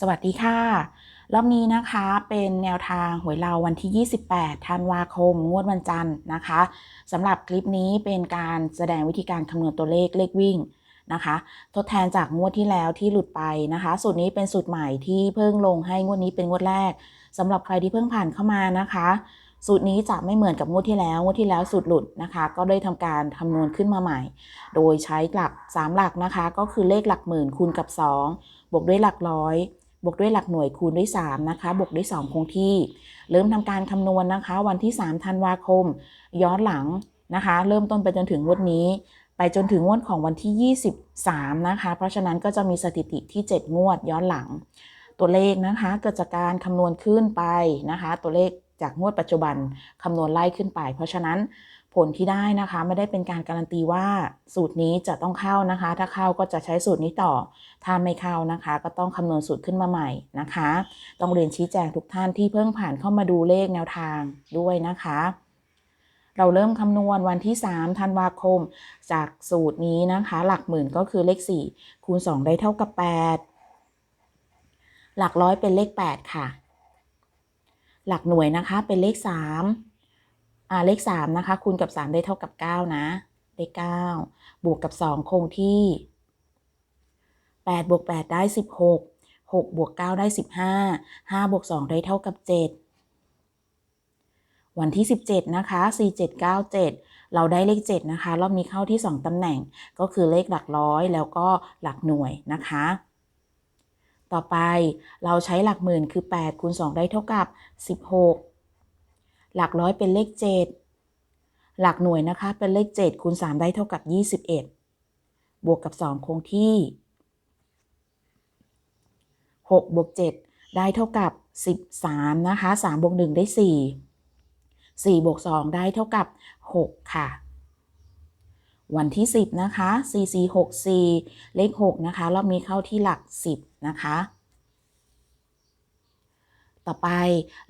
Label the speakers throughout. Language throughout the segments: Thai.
Speaker 1: สวัสดีค่ะ รอบนี้นะคะเป็นแนวทางหวยเราวันที่ 28 ธันวาคม งวดวันจันทร์นะคะสำหรับคลิปนี้เป็นการแสดงวิธีการคำนวณตัวเลขเลขวิ่งนะคะ ทดแทนจากงวดที่แล้วที่หลุดไปนะคะ สูตรนี้เป็นสูตรใหม่ที่เพิ่งลงให้งวดนี้เป็นงวดแรกสำหรับใครที่เพิ่งผ่านเข้ามานะคะ สูตรนี้จะไม่เหมือนกับงวดที่แล้ว งวดที่แล้วสูตรหลุดนะคะ ก็ได้ทำการคำนวณขึ้นมาใหม่ โดยใช้หลัก 3 หลักนะคะ ก็คือเลขหลักหมื่นคูณกับ 2 บวกด้วยหลักร้อย บวกด้วยหลักหน่วยคูณด้วย 3 นะคะ บวกด้วย 2 คงที่ เริ่มทำการคำนวณนะคะ วันที่ 3 ธันวาคม ย้อนหลังนะคะ เริ่มต้นไปจนถึงงวดนี้ ไปจนถึงงวดของวันที่ 23 นะคะ เพราะฉะนั้นก็จะมีสถิติที่ 7 งวดย้อนหลัง ตัวเลขนะคะเกิดจากการคำนวณขึ้นไปนะคะ ตัวเลขจากงวดปัจจุบันคำนวณไล่ขึ้นไป เพราะฉะนั้น ผลที่ได้นะคะ ไม่ได้เป็นการการันตีว่าสูตรนี้จะต้องเข้านะคะ ถ้าเข้าก็จะใช้สูตรนี้ต่อ ถ้าไม่เข้านะคะ ก็ต้องคำนวณสูตรขึ้นมาใหม่นะคะ ต้องเรียนชี้แจงทุกท่านที่เพิ่งผ่านเข้ามาดูเลขแนวทางด้วยนะคะ เราเริ่มคำนวณวันที่ 3 ธันวาคม จากสูตรนี้นะคะ หลักหมื่นก็คือเลข 4 คูณ 2 ได้เท่ากับ 8 หลักร้อยเป็นเลข 8 ค่ะ หลักหน่วยนะคะเป็นเลข 3 อ่าเลข3นะคะคูณกับ 3 ได้เท่ากับ 9 นะเลข9บวกกับ 2 คงที่8บวก8ได้ 16 6บวก9ได้ 15 5บวก2ได้เท่ากับ 7 วันที่ 17 นะคะ 4797 เราได้เลข 7 นะคะ รอบนี้เข้าที่ 2ตำแหน่งก็คือเลขหลักร้อยแล้วก็หลักหน่วยนะคะ ต่อไปเราใช้หลักหมื่นคือ8คูณ2ได้เท่ากับ 16 หลักร้อยเป็นเลข 7 หลักหน่วยนะคะเป็นเลข 7คูณ3ได้เท่ากับ 21 บวกกับ 2 คงที่ 6 บวก 7 ได้เท่ากับ 13 นะคะ 3 บวก 1 ได้ 4 4 บวก 2 ได้เท่ากับ 6 ค่ะ วันที่ 10 นะคะ 4 4 6 4 เลข 6 นะคะ รอบนี้เข้าที่หลัก 10 นะคะ ต่อไป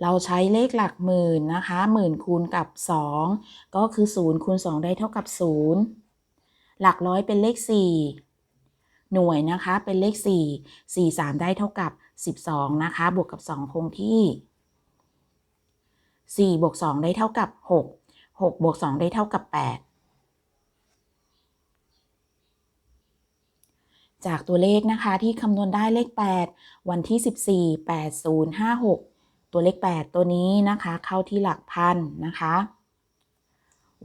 Speaker 1: เราใช้เลขหลักหมื่นนะคะหมื่นคูณกับ 2 ก็คือ0คูณ2 ได้เท่ากับ 0 หลักร้อยเป็นเลข 4 หน่วยนะคะเป็นเลข 4 4 3 ได้เท่ากับ 12 นะคะ บวกกับ 2 คงที่ 4 บวก 2 ได้เท่ากับ 6 6 บวก 2 ได้เท่ากับ 8 จากตัวเลขนะคะที่คำนวณได้เลข 8 วันที่ 14 8056 ตัวเลข 8 ตัวนี้นะคะ เข้าที่หลักพันนะคะ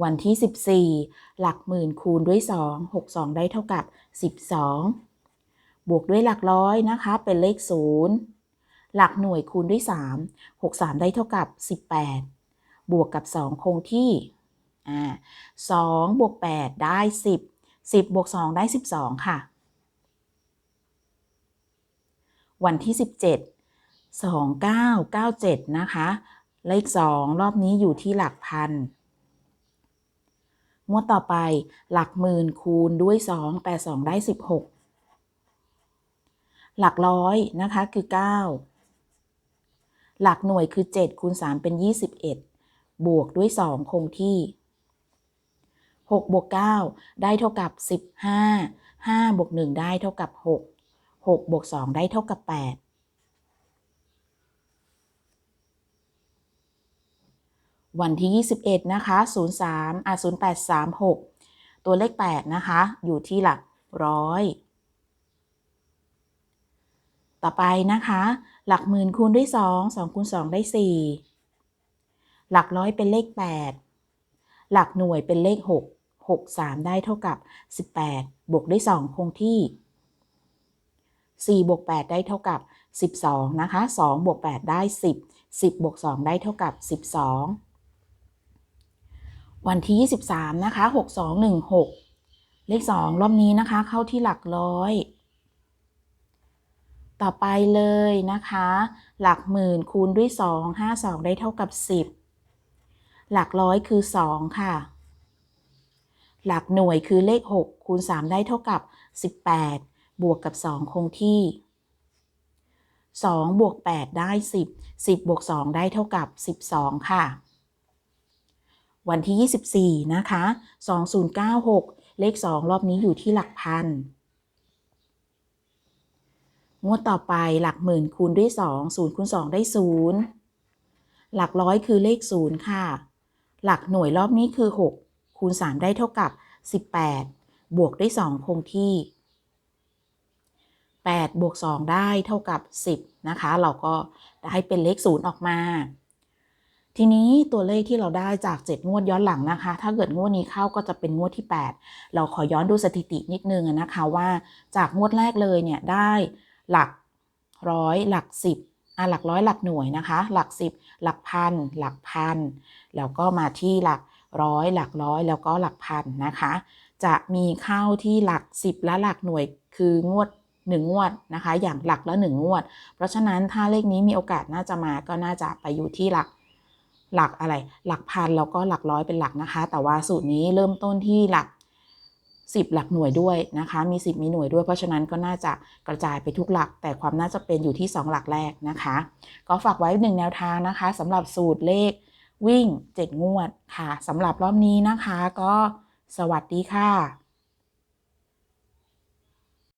Speaker 1: วันที่ 14 หลักหมื่นคูณด้วย 2 62 ได้เท่ากับ 12 บวกด้วยหลักร้อยนะคะ เป็นเลข 0 หลักหน่วยคูณด้วย 3 63 ได้เท่ากับ 18 บวกกับ 2 คงที่อ่า2บวก 8 ได้ 10 10บวก2ได้ 12 ค่ะ วันที่ 17 2997 นะคะเลข2รอบนี้อยู่ที่หลักพันงวดต่อไปหลักหมื่นคูณด้วย 2 82 ได้ 16 หลักร้อยนะคะคือ 9 หลักหน่วยคือ 7 คูณ 3 เป็น 21 บวกด้วย 2 คงที่ 6 บวก 9 ได้เท่ากับ 15 5 บวก 1 ได้เท่ากับ 6 6บวก2ได้เท่ากับ 8 วันที่ 21 นะคะ 03อะ0836 ตัวเลข 8 นะคะ อยู่ที่หลักร้อย ต่อไปนะคะ หลักหมื่นคูณด้วย 2 2คูณ2ได้ 4 หลักร้อยเป็นเลข 8 หลักหน่วยเป็นเลข 6 6 3 ได้เท่ากับ 18 บวกด้วย 2 คงที่ 4บวก8ได้เท่ากับ 12 นะคะ2บวก8ได้ 10 10บวก2ได้เท่ากับ 12 วันที่ 23 นะคะ 6216 เลข 2 รอบนี้นะคะ เข้าที่หลักร้อย ต่อไปเลยนะคะ หลักหมื่นคูณด้วย 2 52 ได้เท่ากับ 10 หลักร้อยคือ 2 ค่ะ หลักหน่วยคือเลข 6 คูณ 3 ได้เท่ากับ 18 บวกกับ 2 คงที่ 2 บวก 8 ได้ 10 10 บวก 2 ได้เท่ากับ 12 ค่ะ วันที่ 24 นะคะ 2096 เลข 2 รอบนี้อยู่ที่หลักพันงวดต่อไปหลักหมื่นคูณด้วย 2 0คูณ2 ได้ 0 หลักร้อยคือเลข 0 ค่ะ หลักหน่วยรอบนี้คือ 6 คูณ 3 ได้เท่ากับ 18 บวกด้วย 2 คงที่ 8บวก2ได้เท่ากับ 10 นะคะ เราก็ได้เป็นเลข 0 ออกมา ทีนี้ตัวเลขที่เราได้จาก 7 งวดย้อนหลังนะคะ ถ้าเกิดงวดนี้เข้าก็จะเป็นงวดที่ 8 เราขอย้อนดูสถิตินิดนึงนะคะว่าจากงวดแรกเลยเนี่ยได้หลักร้อยหลักสิบอะหลักร้อยหลักหน่วยนะคะ หลักสิบหลักพัน หลักพัน แล้วก็มาที่หลักร้อยหลักร้อยแล้วก็หลักพันนะคะ จะมีเข้าที่หลักสิบและหลักหน่วยคืองวด หนึ่งงวดนะคะ อย่างหลักละหนึ่งงวด เพราะฉะนั้นถ้าเลขนี้มีโอกาสน่าจะมาก็น่าจะไปอยู่ที่หลักหลักอะไร หลักพันแล้วก็หลักร้อยเป็นหลักนะคะ แต่ว่าสูตรนี้เริ่มต้นที่หลัก 10 หลักหน่วยด้วยนะคะ มี 10 มีหน่วยด้วย เพราะฉะนั้นก็น่าจะกระจายไปทุกหลัก แต่ความน่าจะเป็นอยู่ที่ 2 หลักแรกนะคะ ก็ฝากไว้หนึ่งแนวทางนะคะสำหรับสูตรเลขวิ่ง 7 งวดค่ะสำหรับรอบนี้นะคะ ก็สวัสดีค่ะ